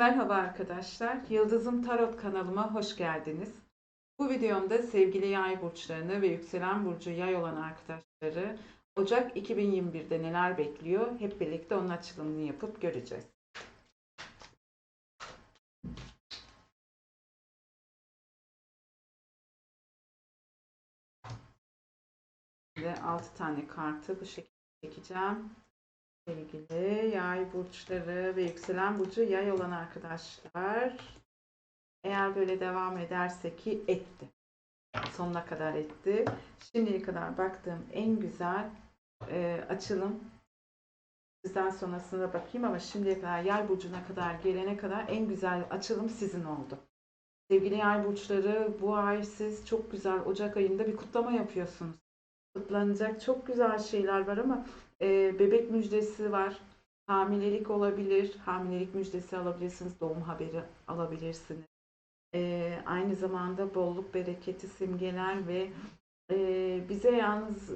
Merhaba arkadaşlar, Yıldızım Tarot kanalıma hoş geldiniz. Bu videomda sevgili yay burçlarını ve yükselen burcu yay olan arkadaşları Ocak 2021'de neler bekliyor hep birlikte onun açılımını yapıp göreceğiz. Şimdi 6 tane kartı bu şekilde çekeceğim. Sevgili yay burçları ve yükselen burcu yay olan arkadaşlar eğer böyle devam ederse ki etti. Sonuna kadar etti. Şimdiye kadar baktığım en güzel e, açılım sizden sonrasına bakayım ama şimdiye kadar yay burcuna kadar gelene kadar en güzel açılım sizin oldu. Sevgili yay burçları bu ay siz çok güzel Ocak ayında bir kutlama yapıyorsunuz. Kutlanacak çok güzel şeyler var ama e, bebek müjdesi var. Hamilelik olabilir. Hamilelik müjdesi alabilirsiniz. Doğum haberi alabilirsiniz. E, aynı zamanda bolluk bereketi simgeler ve e, bize yalnız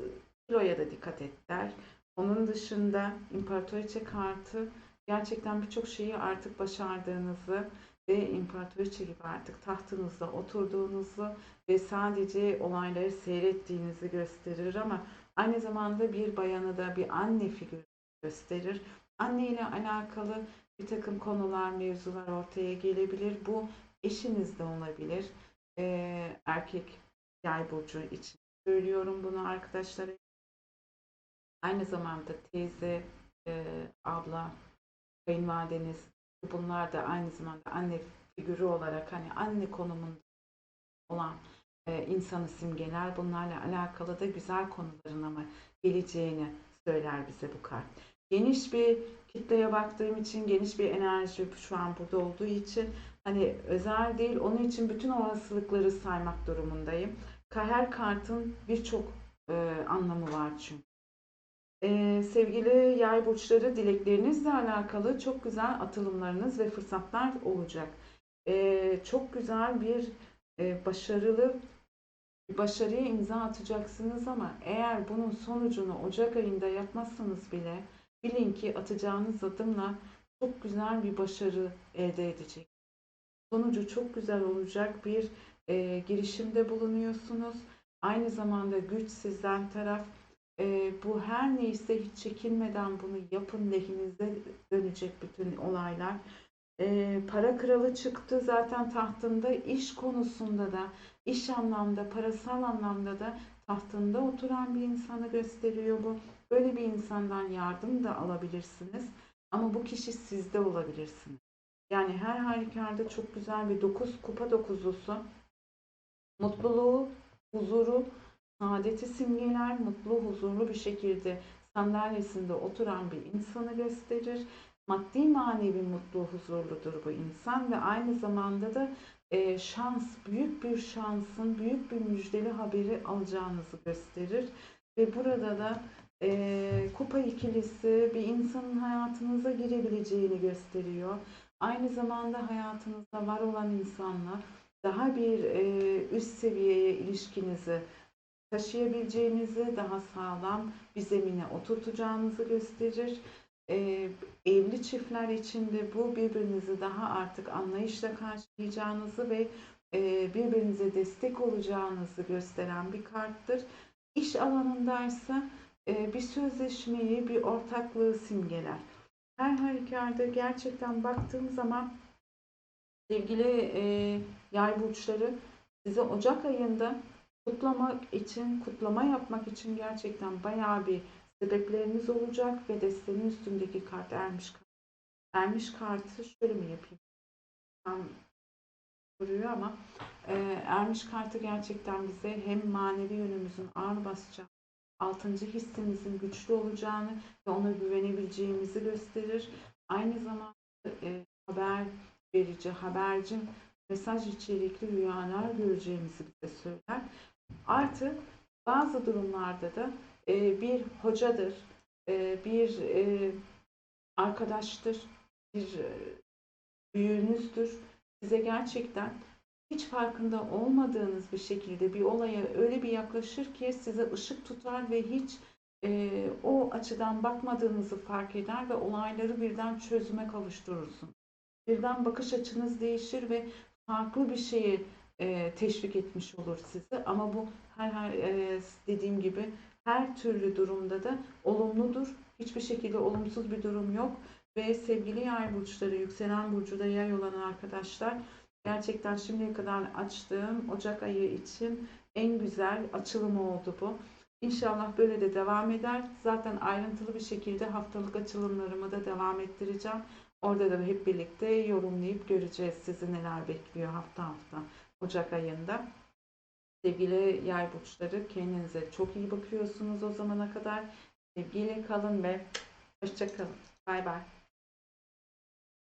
kiloya da dikkat et der. Onun dışında imparatoriçe kartı gerçekten birçok şeyi artık başardığınızı ve imparatoriçe gibi artık tahtınızda oturduğunuzu ve sadece olayları seyrettiğinizi gösterir ama aynı zamanda bir bayanı da bir anne figürü gösterir. Anne ile alakalı bir takım konular, mevzular ortaya gelebilir. Bu eşiniz de olabilir. Ee, erkek yay burcu için söylüyorum bunu arkadaşlara. Aynı zamanda teyze, e, abla, kayınvalideniz bunlar da aynı zamanda anne figürü olarak hani anne konumunda olan insanı simgeler. Bunlarla alakalı da güzel konuların ama geleceğini söyler bize bu kart. Geniş bir kitleye baktığım için, geniş bir enerji şu an burada olduğu için hani özel değil, onun için bütün olasılıkları saymak durumundayım. Her kartın birçok e, anlamı var çünkü. Ee, sevgili yay burçları dileklerinizle alakalı çok güzel atılımlarınız ve fırsatlar olacak. Ee, çok güzel bir e, başarılı başarıya imza atacaksınız ama eğer bunun sonucunu Ocak ayında yapmazsanız bile bilin ki atacağınız adımla çok güzel bir başarı elde edecek. Sonucu çok güzel olacak bir e, girişimde bulunuyorsunuz. Aynı zamanda güç sizden taraf e, bu her neyse hiç çekinmeden bunu yapın lehinize dönecek bütün olaylar. E, para kralı çıktı zaten tahtında iş konusunda da iş anlamda parasal anlamda da tahtında oturan bir insanı gösteriyor bu. Böyle bir insandan yardım da alabilirsiniz. Ama bu kişi sizde olabilirsiniz. Yani her halükarda çok güzel bir dokuz kupa dokuzlusu mutluluğu, huzuru, saadeti simgeler, mutlu, huzurlu bir şekilde sandalyesinde oturan bir insanı gösterir. Maddi manevi mutlu, huzurludur bu insan ve aynı zamanda da e, şans, büyük bir şansın, büyük bir müjdeli haberi alacağınızı gösterir. Ve burada da e, kupa ikilisi bir insanın hayatınıza girebileceğini gösteriyor. Aynı zamanda hayatınızda var olan insanla daha bir e, üst seviyeye ilişkinizi taşıyabileceğinizi, daha sağlam bir zemine oturtacağınızı gösterir. Ee, evli çiftler için de bu birbirinizi daha artık anlayışla karşılayacağınızı ve e, birbirinize destek olacağınızı gösteren bir karttır. İş alanındaysa e, bir sözleşmeyi, bir ortaklığı simgeler. Her halükarda gerçekten baktığım zaman sevgili e, yay burçları size Ocak ayında kutlamak için, kutlama yapmak için gerçekten bayağı bir sebepleriniz olacak ve destenin üstündeki kart ermiş kart. Ermiş kartı şöyle mi yapayım? Tam duruyor ama e, ermiş kartı gerçekten bize hem manevi yönümüzün ağır basacağı, altıncı hissimizin güçlü olacağını ve ona güvenebileceğimizi gösterir. Aynı zamanda e, haber verici, haberci mesaj içerikli rüyalar göreceğimizi bize söyler. Artık bazı durumlarda da e, bir hocadır, e, bir e, arkadaştır, bir e, büyüğünüzdür. Size gerçekten hiç farkında olmadığınız bir şekilde bir olaya öyle bir yaklaşır ki size ışık tutar ve hiç e, o açıdan bakmadığınızı fark eder ve olayları birden çözüme kavuşturursun. birden bakış açınız değişir ve farklı bir şeyi e, teşvik etmiş olur sizi. Ama bu her, her dediğim gibi her türlü durumda da olumludur. Hiçbir şekilde olumsuz bir durum yok. Ve sevgili yay burçları, yükselen burcu da yay olan arkadaşlar gerçekten şimdiye kadar açtığım Ocak ayı için en güzel açılım oldu bu. İnşallah böyle de devam eder. Zaten ayrıntılı bir şekilde haftalık açılımlarımı da devam ettireceğim. Orada da hep birlikte yorumlayıp göreceğiz sizi neler bekliyor hafta hafta Ocak ayında. Sevgili yay burçları kendinize çok iyi bakıyorsunuz o zamana kadar. Sevgiyle kalın ve hoşça kalın. Bay bay.